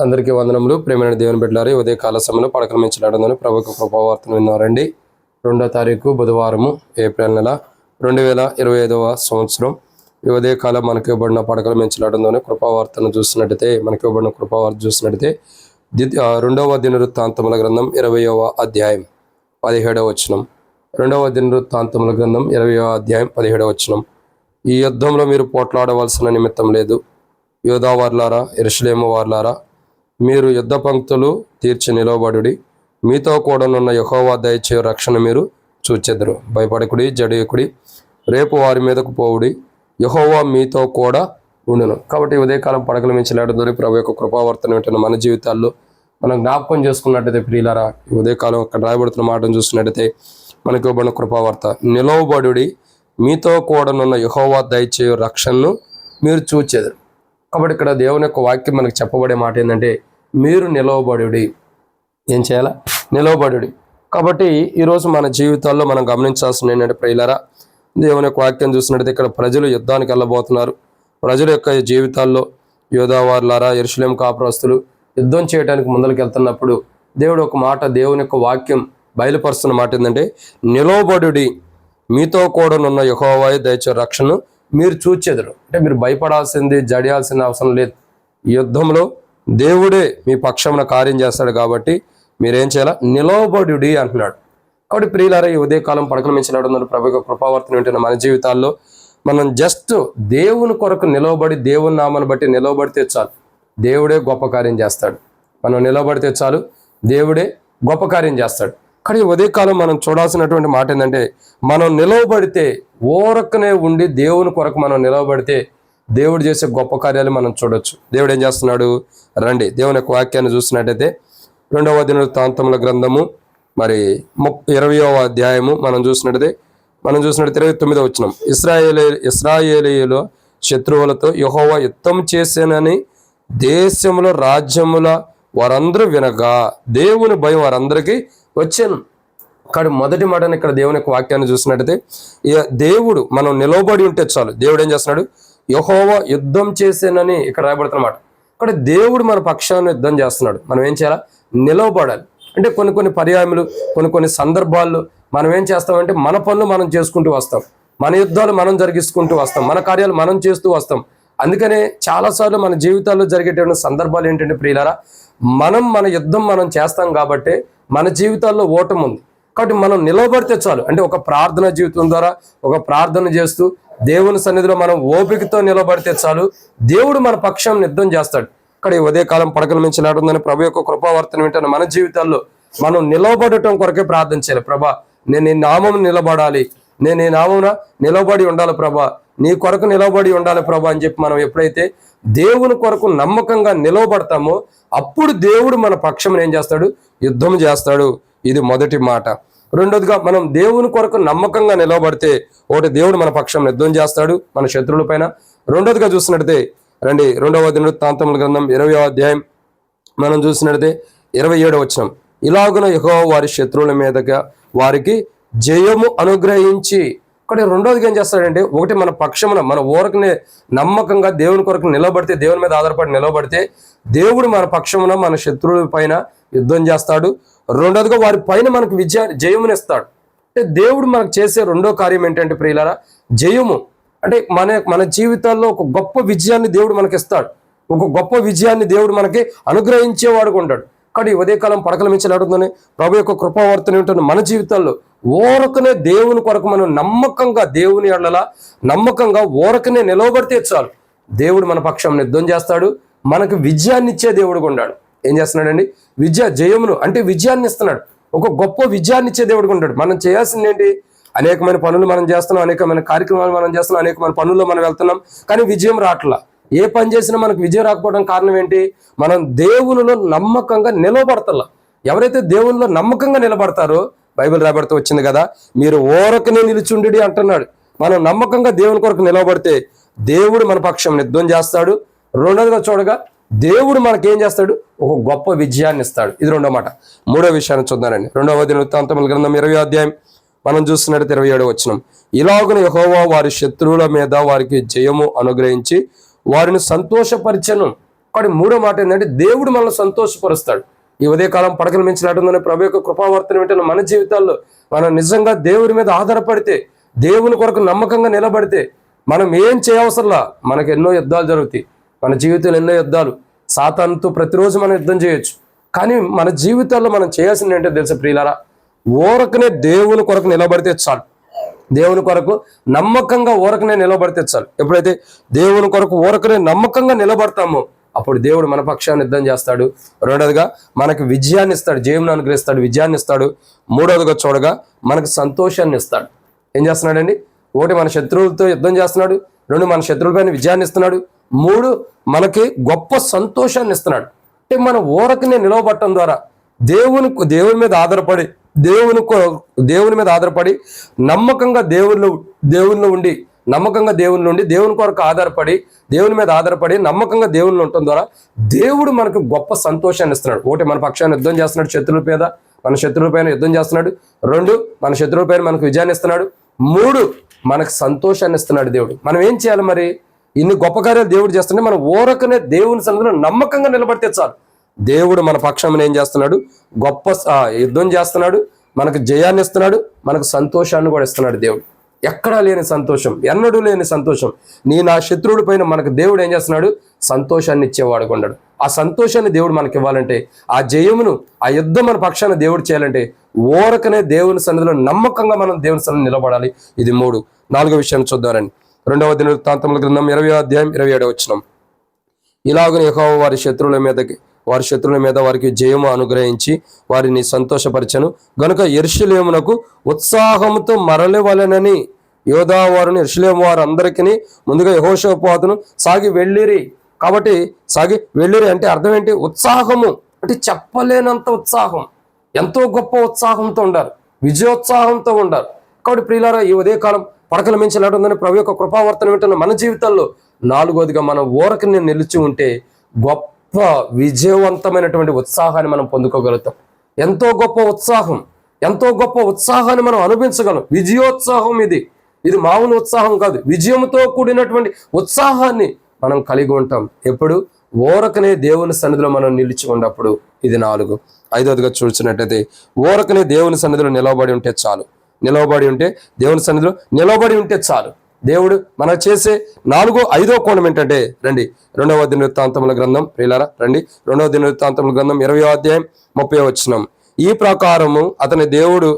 అందరికీ వందనములు. ప్రేమైన దేవుని బిడ్డలారి ఉదయ కాల సమయంలో పడకల మించలాడుందని ప్రభుత్వ కృపావార్తను విన్నారండి. రెండో తారీఖు బుధవారము ఏప్రిల్ నెల రెండు వేల ఇరవై ఐదవ సంవత్సరం. ఈ ఉదయ కాలం మనకి ఇవ్వబడిన పడకల మించలాడుందని కృపావార్తను చూసినట్టయితే మనకి ఇవ్వబడిన కృపావార్త చూసినట్టయితే ద్వితీ- రెండవ దినవృత్తాంతముల గ్రంథం ఇరవయవ అధ్యాయం పదిహేడవ వచనం. రెండవ దినవృత్తాంతముల గ్రంథం ఇరవయవ అధ్యాయం పదిహేడవ వచనం. ఈ యుద్ధంలో మీరు పోట్లాడవలసిన నిమిత్తం లేదు. యోధావార్లారా ఇరుషులేమ వార్లారా మీరు యుద్ధ పంక్తులు తీర్చి నిలవబడుడి. మీతో కూడానున్న యహోవా దయచే రక్షణ మీరు చూచెదరు. భయపడకుడి జడియకుడి రేపు వారి మీదకు పోవుడి. యహోవా మీతో కూడా ఉండును. కాబట్టి ఉదయకాలం పడకల మించలేడదని ప్రభు యొక్క కృపావర్తన వింటున్న మన జీవితాల్లో మనం జ్ఞాపకం చేసుకున్నట్టయితే ప్రియులారా ఉదయకాలం అక్కడ రాయబడుతున్న మాటను చూసినట్టయితే మనకి ఇవ్వబడిన కృపావార్త. నిలవబడుడి. మీతో కూడానున్న యహోవా దయచే రక్షణను మీరు చూచెదరు. కాబట్టి ఇక్కడ దేవుని యొక్క వాక్యం మనకు చెప్పబడే మాట ఏంటంటే మీరు నిలవబడుడి. ఏం చేయాలా? నిలవబడుడి. కాబట్టి ఈరోజు మన జీవితాల్లో మనం గమనించాల్సిన ఏంటంటే ప్రియులరా దేవుని యొక్క వాక్యం చూసినట్టు ఇక్కడ ప్రజలు యుద్ధానికి వెళ్ళబోతున్నారు. ప్రజల యొక్క జీవితాల్లో యోధావారులారా ఎరుసలేం కాపురస్తులు యుద్ధం చేయడానికి ముందరికి వెళ్తున్నప్పుడు దేవుడు ఒక మాట దేవుని యొక్క వాక్యం బయలుపరుస్తున్న మాట ఏంటంటే నిలవబడుడి. మీతో కూడానున్న యహోవాయ దయచే రక్షణను మీరు చూచెదరు. అంటే మీరు భయపడాల్సింది జడియాల్సిన అవసరం లేదు. యుద్ధంలో దేవుడే మీ పక్షమున కార్యం చేస్తాడు కాబట్టి మీరేం చేయాలా? నిలవబడుడి అంటున్నాడు. కాబట్టి ప్రియులారా ఈ ఉదయకాలం పడకల మించినాడు ప్రభు యొక్క కృపావర్తన వింటున్న మన జీవితాల్లో మనం జస్ట్ దేవుని కొరకు నిలవబడి దేవుని నామాన్ని బట్టి నిలవబడితే చాలు. దేవుడే గొప్ప కార్యం చేస్తాడు. మనం నిలవబడితే చాలు. దేవుడే గొప్ప కార్యం చేస్తాడు. కానీ ఉదయకాలం మనం చూడాల్సినటువంటి మాట ఏంటంటే మనం నిలవబడితే ఓరక్కనే ఉండి దేవుని కొరకు మనం నిలవబడితే దేవుడు చేసే గొప్ప కార్యాలు మనం చూడొచ్చు. దేవుడు ఏం చేస్తున్నాడు? రండి దేవుని యొక్క వాక్యాన్ని చూసినట్టయితే రెండవ దినవృత్తాంతముల గ్రంథము మరి ముప్ ఇరవయవ అధ్యాయము మనం చూసినట్టయితే మనం చూసినట్టు ఇరవై తొమ్మిదో వచ్చినాం ఇస్రాయేలీ ఇస్రాయేలీలో శత్రువులతో యహోవా యుద్ధం చేశానని దేశంలో రాజ్యముల వారందరూ వినగా దేవుని భయం వారందరికీ వచ్చాను. కానీ మొదటి మాటను ఇక్కడ దేవుని యొక్క వాక్యాన్ని చూసినట్టయితే ఇక దేవుడు మనం నిలవబడి ఉంటే చాలు. దేవుడు ఏం చేస్తున్నాడు? యహోవ యుద్ధం చేసేనని ఇక్కడ రాయబడుతున్నమాట ఇక్కడ దేవుడు మన పక్షాన్ని యుద్ధం చేస్తున్నాడు. మనం ఏం చేయాలా? నిలవబడాలి. అంటే కొన్ని కొన్ని పర్యాయములు కొన్ని కొన్ని సందర్భాల్లో మనం ఏం చేస్తామంటే మన పనులు మనం చేసుకుంటూ వస్తాం. మన యుద్ధాలు మనం జరిగిస్తుంటూ వస్తాం. మన కార్యాలు మనం చేస్తూ వస్తాం. అందుకనే చాలాసార్లు మన జీవితాల్లో జరిగేటువంటి సందర్భాలు ఏంటంటే ప్రియులారా మనం మన యుద్ధం మనం చేస్తాం కాబట్టి మన జీవితాల్లో ఓటం ఉంది. కాబట్టి మనం నిలబడితే చాలు. అంటే ఒక ప్రార్థన జీవితం ద్వారా ఒక ప్రార్థన చేస్తూ దేవుని సన్నిధిలో మనం ఓపికతో నిలబడితే చాలు. దేవుడు మన పక్షం యుద్ధం చేస్తాడు. ఇక్కడ ఈ ఉదయకాలం పడకల నుంచి నాటుందని ప్రభు యొక్క కృపావర్తన వింటున్న మన జీవితాల్లో మనం నిలబడటం కొరకే ప్రార్థన చేయాలి. ప్రభా నేను నీ నామం నిలబడాలి. నేను నీ నామమున నిలబడి ఉండాలి ప్రభా. నీ కొరకు నిలబడి ఉండాలి ప్రభా అని చెప్పి మనం ఎప్పుడైతే దేవుని కొరకు నమ్మకంగా నిలవబడతామో అప్పుడు దేవుడు మన పక్షం ఏం చేస్తాడు? యుద్ధం చేస్తాడు. ఇది మొదటి మాట. రెండోదిగా మనం దేవుని కొరకు నమ్మకంగా నిలబడితే ఒకటి దేవుడు మన పక్షం యుద్ధం చేస్తాడు మన శత్రువుల పైన. రెండోదిగా చూసినట్టయితే రండి రెండవ దినవృత్తాంతముల గ్రంథం ఇరవై అధ్యాయం మనం చూసినట్టయితే ఇరవై ఏడవ వచ్చినాం ఇలాగున యెహోవా వారి శత్రువుల మీదగా వారికి జయము అనుగ్రహించి కానీ రెండోదిగా ఏం చేస్తాడంటే ఒకటి మన పక్షమున మన ఊరకునే నమ్మకంగా దేవుని కొరకు నిలబడితే దేవుని మీద ఆధారపడి నిలబడితే దేవుడు మన పక్షమున మన శత్రువుల పైన యుద్ధం చేస్తాడు. రెండోదిగా వారి పైన మనకు విజయ జయమునిస్తాడు. అంటే దేవుడు మనకు చేసే రెండో కార్యం ఏంటంటే ప్రియులారా జయము. అంటే మన మన జీవితాల్లో ఒక గొప్ప విజయాన్ని దేవుడు మనకి ఇస్తాడు ఒక గొప్ప విజయాన్ని దేవుడు మనకి అనుగ్రహించేవాడు ఉంటాడు ఉదయకాలం పడకల మించి నడుతుందని ప్రభు యొక్క కృపావర్తన ఉంటుంది మన జీవితాల్లో ఓరకనే దేవుని కొరకు మనం నమ్మకంగా దేవుని ఎడల నమ్మకంగా ఓరకనే నిలవబడితే చాలు. దేవుడు మన పక్షం యుద్ధం చేస్తాడు మనకు విజయాన్ని ఇచ్చే దేవుడు ఉన్నాడు ఏం చేస్తున్నాడండి? విజయ జయమును అంటే విజయాన్ని ఇస్తున్నాడు. ఒక గొప్ప విజయాన్ని ఇచ్చే దేవుడు ఉంటాడు మనం చేయాల్సింది ఏంటి? అనేకమైన పనులు మనం చేస్తున్నాం అనేకమైన కార్యక్రమాలు మనం చేస్తున్నాం అనేకమైన పనుల్లో మనం వెళ్తున్నాం కానీ విజయం రావట్లా. ఏ పని చేసినా మనకు విజయం రాకపోవడం కారణం ఏంటి? మనం దేవునిలో నమ్మకంగా నిలబడతల్లా. ఎవరైతే దేవునిలో నమ్మకంగా నిలబడతారో బైబిల్ రాబడితే వచ్చింది కదా మీరు ఓరకనే నిలుచుండి అంటున్నాడు. మనం నమ్మకంగా దేవుని కొరకు నిలబడితే దేవుడు మన పక్షం నిర్ధం చేస్తాడు. రెండోదిగా చూడగా దేవుడు మనకేం చేస్తాడు? ఒక గొప్ప విజయాన్ని ఇస్తాడు. ఇది రెండో మాట. మూడో విషయాన్ని చూద్దానండి రెండవ దినవృత్తాంతముల గ్రంథం ఇరవై అధ్యాయం. మనం చూస్తున్నట్టు ఇరవై ఏడు వచ్చినాం ఇలాగున యహోవా వారి శత్రువుల మీద వారికి జయము అనుగ్రహించి వారిని సంతోషపరిచను. కానీ మూడో మాట ఏంటంటే దేవుడు మనల్ని సంతోషపరుస్తాడు. ఈ ఉదయకాలం పడకలు మించినట్టుందనే ప్రభు యొక్క కృపావర్తన వింటున్న మన జీవితాల్లో మనం నిజంగా దేవుడి మీద ఆధారపడితే దేవుని కొరకు నమ్మకంగా నిలబడితే మనం ఏం చేయవసరంలా? మనకు ఎన్నో యుద్ధాలు జరుగుతాయి. మన జీవితంలో ఎన్నో యుద్ధాలు. సాతాన్తో ప్రతిరోజు మనం యుద్ధం చేయొచ్చు. కానీ మన జీవితాల్లో మనం చేయాల్సింది ఏంటో తెలుసు ప్రియులారా? ఓరకనే దేవుని కొరకు నిలబడితే చాలు. దేవుని కొరకు నమ్మకంగా ఊరకనే నిలబడితే చాలు. ఎప్పుడైతే దేవుని కొరకు ఊరకనే నమ్మకంగా నిలబడతామో అప్పుడు దేవుడు మన పక్షాన్ని యుద్ధం చేస్తాడు. రెండోదిగా మనకు విజయాన్ని ఇస్తాడు జయమును అనుగ్రహిస్తాడు విజయాన్ని ఇస్తాడు. మూడోదిగా చూడగా మనకు సంతోషాన్ని ఇస్తాడు. ఏం చేస్తున్నాడండి? ఒకటి మన శత్రువులతో యుద్ధం చేస్తున్నాడు రెండు మన శత్రువులపైన విజయాన్ని ఇస్తున్నాడు మూడు మనకి గొప్ప సంతోషాన్ని ఇస్తున్నాడు. అంటే మన ఊరకనే నిలవబట్టడం ద్వారా దేవుని దేవుని మీద ఆధారపడి దేవుని దేవుని మీద ఆధారపడి నమ్మకంగా దేవునిలో దేవునిలో ఉండి నమ్మకంగా దేవుని ఉండి దేవుని కొరకు ఆధారపడి దేవుని మీద ఆధారపడి నమ్మకంగా దేవునిలో ఉండటం ద్వారా దేవుడు మనకు గొప్ప సంతోషాన్ని ఇస్తున్నాడు. ఒకటి మన పక్షాన్ని యుద్ధం చేస్తున్నాడు శత్రువుల మీద మన శత్రువుల పైన యుద్ధం చేస్తున్నాడు. రెండు మన శత్రువుల పైన మనకు విజయాన్ని ఇస్తున్నాడు. మూడు మనకు సంతోషాన్ని ఇస్తున్నాడు దేవుడు. మనం ఏం చేయాలి మరి? ఇన్ని గొప్ప కార్యాలు దేవుడు చేస్తుంటే మనం ఓరకనే దేవుని సన్నిధిలో నమ్మకంగా నిలబడితే చాలు. దేవుడు మన పక్షం ఏం చేస్తున్నాడు? గొప్ప ఆ, యుద్ధం చేస్తున్నాడు. మనకు జయాన్ని ఇస్తున్నాడు. మనకు సంతోషాన్ని కూడా ఇస్తున్నాడు దేవుడు. ఎక్కడా లేని సంతోషం ఎన్నడూ లేని సంతోషం. నీ నా శత్రువుడి పైన మనకు దేవుడు ఏం చేస్తున్నాడు? సంతోషాన్ని ఇచ్చేవాడు కొన్నాడు ఆ సంతోషాన్ని దేవుడు మనకి ఇవ్వాలంటే ఆ జయమును ఆ యుద్ధం మన పక్షాన దేవుడు చేయాలంటే ఓరకనే దేవుని సన్నిధిలో నమ్మకంగా మనం దేవుని సన్నిధి నిలబడాలి. ఇది మూడు. నాలుగో విషయాన్ని చూద్దామని రెండవ దినవృత్తాంతముల గ్రంథం ఇరవై అధ్యాయం ఇరవై ఏడవ వచ్చినాం ఇలాగనే యెహోవా వారి శత్రువుల మీదకి వారి శత్రువుల మీద వారికి జయము అనుగ్రహించి వారిని సంతోషపరచను. గనుక ఎరుషులేమునకు ఉత్సాహంతో మరలివలెనని యోధా ఎరుషులేము వారు అందరికీ ముందుగా యహోషోపాతును సాగి వెళ్ళిరి. కాబట్టి సాగి వెళ్ళిరి అంటే అర్థం ఏంటి? ఉత్సాహము. అంటే చెప్పలేనంత ఉత్సాహం. ఎంతో గొప్ప ఉత్సాహంతో ఉండాలి విజయోత్సాహంతో ఉండాలి కాబట్టి ప్రియులారా ఈ ఉదయకాలం పడకల మించి ఉందని ప్రభు యొక్క కృపావర్తనం వింటున్న మన జీవితంలో నాలుగోదిగా మనం ఊరకని నిలిచి ఉంటే గొప్ప విజయవంతమైనటువంటి ఉత్సాహాన్ని మనం పొందుకోగలుగుతాం. ఎంతో గొప్ప ఉత్సాహం ఎంతో గొప్ప ఉత్సాహాన్ని మనం అనుభవించగలం. విజయోత్సాహం ఇది. ఇది మామూలు ఉత్సాహం కాదు. విజయంతో కూడినటువంటి ఉత్సాహాన్ని మనం కలిగి ఉంటాం. ఎప్పుడు? ఓరకనే దేవుని సన్నిధిలో మనం నిలిచి ఉన్నప్పుడు. ఇది నాలుగు. ఐదవదిగా చూసినట్టయితే ఓరకనే దేవుని సన్నిధిలో నిలవబడి ఉంటే చాలు. నిలవబడి ఉంటే దేవుని సన్నిధిలో నిలవబడి ఉంటే చాలు. దేవుడు మనం చేసే నాలుగో ఐదో కోణం ఏంటంటే రండి రెండవ దినవృత్తాంతముల గ్రంథం ప్రియులారా రండి రెండవ దినవృత్తాంతముల గ్రంథం ఇరవై అధ్యాయం ముప్పై వచ్చినం ఈ ప్రకారము అతని దేవుడు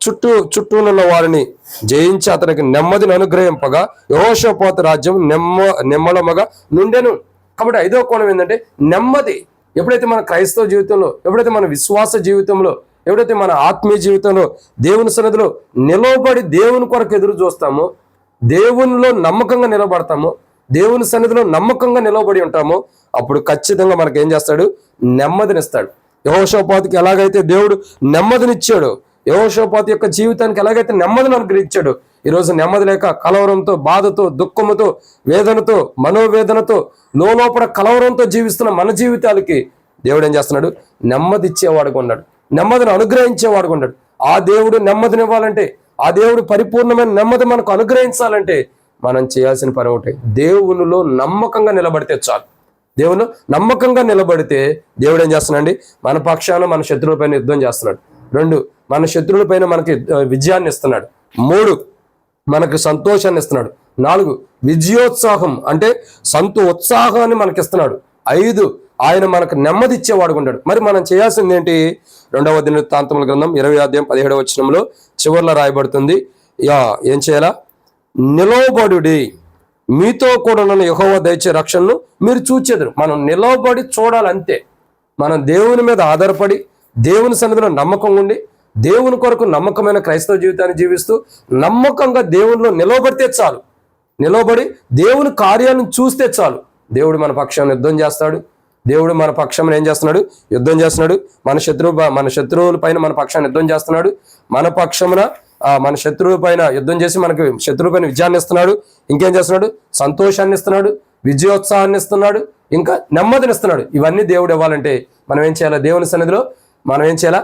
చుట్టూ చుట్టూనున్న వారిని జయించి అతనికి నెమ్మదిని అనుగ్రహింపగా యోషపోత రాజ్యం నెమ్మ నెమ్మలమగా నుండెను. కాబట్టి ఐదో కోణం ఏంటంటే నెమ్మది. ఎప్పుడైతే మన క్రైస్తవ జీవితంలో ఎప్పుడైతే మన విశ్వాస జీవితంలో ఎప్పుడైతే మన ఆత్మీయ జీవితంలో దేవుని సన్నిధిలో నిలవబడి దేవుని కొరకు ఎదురు చూస్తామో దేవునిలో నమ్మకంగా నిలబడతామో దేవుని సన్నిధిలో నమ్మకంగా నిలబడి ఉంటామో అప్పుడు ఖచ్చితంగా మనకు ఏం చేస్తాడు? నెమ్మదినిస్తాడు. యహోషోపాతికి ఎలాగైతే దేవుడు నెమ్మదినిచ్చాడు యహోషోపాతి యొక్క జీవితానికి ఎలాగైతే నెమ్మదిని అనుగ్రహించాడు ఈరోజు నెమ్మది లేక కలవరంతో బాధతో దుఃఖముతో వేదనతో మనోవేదనతో లోపల కలవరంతో జీవిస్తున్న మన జీవితాలకి దేవుడు ఏం చేస్తున్నాడు? నెమ్మది ఇచ్చేవాడుగా ఉన్నాడు. నెమ్మదిని అనుగ్రహించేవాడుగా ఉన్నాడు. ఆ దేవుడు నెమ్మదినివ్వాలంటే ఆ దేవుడు పరిపూర్ణమైన నెమ్మది మనకు అనుగ్రహించాలంటే మనం చేయాల్సిన పని ఒకటి. దేవునిలో నమ్మకంగా నిలబడితే చాలు. దేవుని నమ్మకంగా నిలబడితే దేవుడు ఏం చేస్తున్నాడండి? మన పక్షాన మన శత్రువులపైన యుద్ధం చేస్తున్నాడు. రెండు మన శత్రువులపైన మనకి విజయాన్ని ఇస్తున్నాడు. మూడు మనకు సంతోషాన్ని ఇస్తున్నాడు. నాలుగు విజయోత్సాహం అంటే సంతో ఉత్సాహాన్ని మనకి ఇస్తున్నాడు ఐదు ఆయన మనకు నెమ్మది ఇచ్చేవాడు మరి మనం చేయాల్సింది ఏంటి? రెండవ దినవృత్తాంతముల గ్రంథం ఇరవై అధ్యాయం పదిహేడవ వచనంలో చివర్లో రాయబడుతుంది. యా ఏం చేయాలా? నిలవబడుడి. మీతో కూడా ఉన్న యహోవ దయచే రక్షణను మీరు చూచెదరు. మనం నిలవబడి చూడాలంతే. మనం దేవుని మీద ఆధారపడి దేవుని సన్నిధిలో నమ్మకం ఉండి దేవుని కొరకు నమ్మకమైన క్రైస్తవ జీవితాన్ని జీవిస్తూ నమ్మకంగా దేవునిలో నిలవబడితే చాలు. నిలవబడి దేవుని కార్యాలను చూస్తే చాలు. దేవుడు మన పక్షాన్ని యుద్ధం చేస్తాడు. దేవుడు మన పక్షం ఏం చేస్తున్నాడు? యుద్ధం చేస్తున్నాడు. మన శత్రువు మన శత్రువుల పైన మన పక్షాన్ని యుద్ధం చేస్తున్నాడు. మన పక్షమున మన శత్రువు పైన యుద్ధం చేసి మనకి శత్రువు పైన విజయాన్ని ఇస్తున్నాడు. ఇంకేం చేస్తున్నాడు? సంతోషాన్ని ఇస్తున్నాడు. విజయోత్సాహాన్ని ఇస్తున్నాడు. ఇంకా నెమ్మదిని ఇస్తున్నాడు. ఇవన్నీ దేవుడు ఇవ్వాలంటే మనం ఏం చేయాలి? దేవుని సన్నిధిలో మనం ఏం చేయాలా?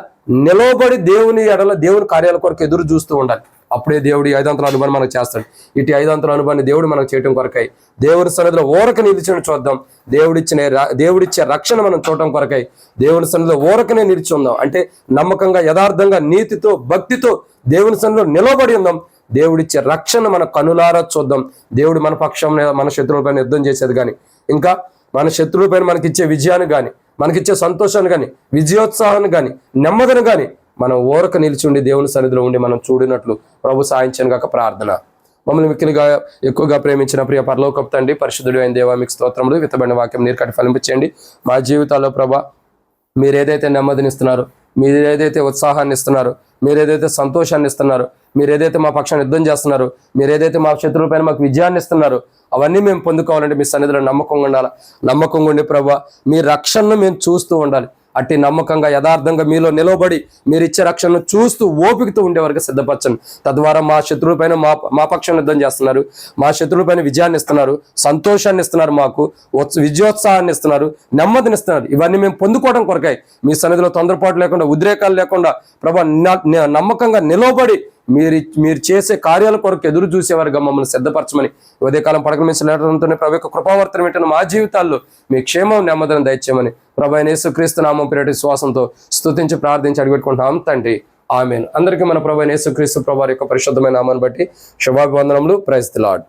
నిలవబడి దేవుని ఎడల దేవుని కార్యాల కొరకు ఎదురు చూస్తూ ఉండాలి. అప్పుడే దేవుడు ఈ ఐదంతల అనుభవం మనకు చేస్తాడు. ఇటు ఐదంతల అనుభవాన్ని దేవుడు మనకు చేయటం కొరకై దేవుడి సన్నిధిలో ఓరక నిలిచిన చూద్దాం. దేవుడిచ్చిన దేవుడిచ్చే రక్షణ మనం చూడటం కొరకై దేవుని సన్నిధిలో ఓరకనే నిలిచి ఉందాం. అంటే నమ్మకంగా యథార్థంగా నీతితో భక్తితో దేవుని సన్నిధిలో నిలబడి ఉందాం. దేవుడిచ్చే రక్షణ మన కనులారా చూద్దాం. దేవుడు మన పక్షం మన శత్రువులపైన యుద్ధం చేసేది కానీ ఇంకా మన శత్రువులపైన మనకిచ్చే విజయాన్ని కానీ మనకిచ్చే సంతోషాన్ని కానీ విజయోత్సాహాన్ని కానీ నెమ్మదిని కానీ మనం ఓరక నిలిచి ఉండి దేవుని సన్నిధిలో ఉండి మనం చూడినట్లు ప్రభు సాయించను గాక ప్రార్థన. మమ్మల్ని మిక్కిలిగా ఎక్కువగా ప్రేమించిన ప్రియ పరలోకపు తండ్రి పరిశుద్ధుడు అయిన దేవా మీకు స్తోత్రములు. విత్తబడిన వాక్యం నీరు కట్టి ఫలింపించండి మా జీవితాల్లో ప్రభా మీరు ఏదైతే నెమ్మదినిస్తున్నారో మీరు ఏదైతే ఉత్సాహాన్ని ఇస్తున్నారో మీరు ఏదైతే సంతోషాన్ని ఇస్తున్నారో మీరు ఏదైతే మా పక్షాన్ని యుద్ధం చేస్తున్నారో మీరు ఏదైతే మా శత్రువులపైన మాకు విజయాన్ని ఇస్తున్నారో అవన్నీ మేము పొందుకోవాలంటే మీ సన్నిధిలో నమ్మకంగా ఉండాలి? నమ్మకంగా ఉండి ప్రభా మీ రక్షణను మేము చూస్తూ ఉండాలి. అట్టి నమ్మకంగా యథార్థంగా మీలో నిలబడి మీరు ఇచ్చే రక్షణను చూస్తూ ఓపికతో ఉండే వరకు సిద్ధపరచండి. తద్వారా మా శత్రువులపైన మా మా పక్షం యుద్ధం చేస్తున్నారు. మా శత్రువులపైన విజయాన్ని ఇస్తున్నారు. సంతోషాన్ని ఇస్తున్నారు మాకు. ఉత్స- విజయోత్సాహాన్ని ఇస్తున్నారు. నెమ్మదిని ఇస్తున్నారు. ఇవన్నీ మేము పొందుకోవడం కొరకాయి. మీ సన్నిధిలో తొందరపాటు లేకుండా ఉద్రేకాలు లేకుండా ప్రభా నమ్మకంగా నిలబడి మీరు మీరు చేసే కార్యాల కొరకు ఎదురు చూసేవారుగా మమ్మల్ని సిద్ధపరచమని ఉదయకాలం లేటంతోనే ప్రభు యొక్క కృపావర్తనం ఏంటంటే మా జీవితాల్లో మీ క్షేమం నెమ్మదిని దయచేయమని ప్రభు అయిన యేసుక్రీస్తు నామం పేరటి శ్వాసంతో స్థుతించి ప్రార్థించి అడిగెట్టుకుంటున్నాం తండ్రి. ఆమెను. అందరికీ మన ప్రభు అయిన యేసుక్రీస్తు ప్రభు యొక్క పరిశుద్ధమైన నామాన్ని బట్టి శుభాభివందనములు. Praise the lord